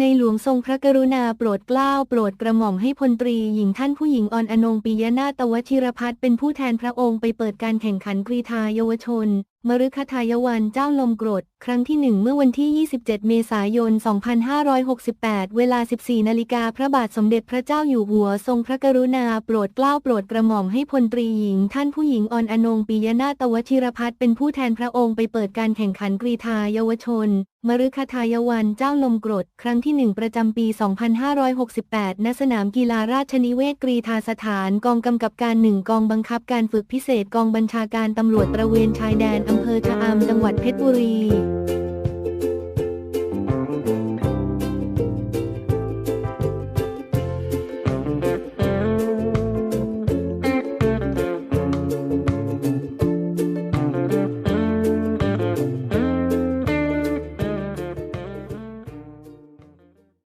ในหลวงทรงพระกรุณาโปรดเกล้าโปรดกระหม่อมให้พลตรีหญิงท่านผู้หญิงออนอนงปิยนาตวชิรพัฒน์เป็นผู้แทนพระองค์ไปเปิดการแข่งขันกรีฑาเยาวชน มฤคทายวันเจ้าลมกรด ครั้งที่หนึ่งเมื่อวันที่ 27 เมษายน 2568 เวลา 14 นาฬิกาพระบาทสมเด็จพระเจ้าอยู่หัวทรงพระกรุณาโปรดเกล้าโปรดกระหม่อมให้พลตรีหญิงท่านผู้หญิงออนอนงปิยนาตวชิรพัฒน์เป็นผู้แทนพระองค์ไปเปิดการแข่งขันกรีฑาเยาวชน มฤคทายวันเจ้าลมกรด ครั้งที่หนึ่งประจำปี 2568 ณ สนามกีฬาราชนิเวศกรีธาสถาน กองกำกับการหนึ่งกองบังคับการฝึกพิเศษกองบัญชาการตำรวจตระเวนชายแดนอำเภอชะอำจังหวัดเพชรบุรี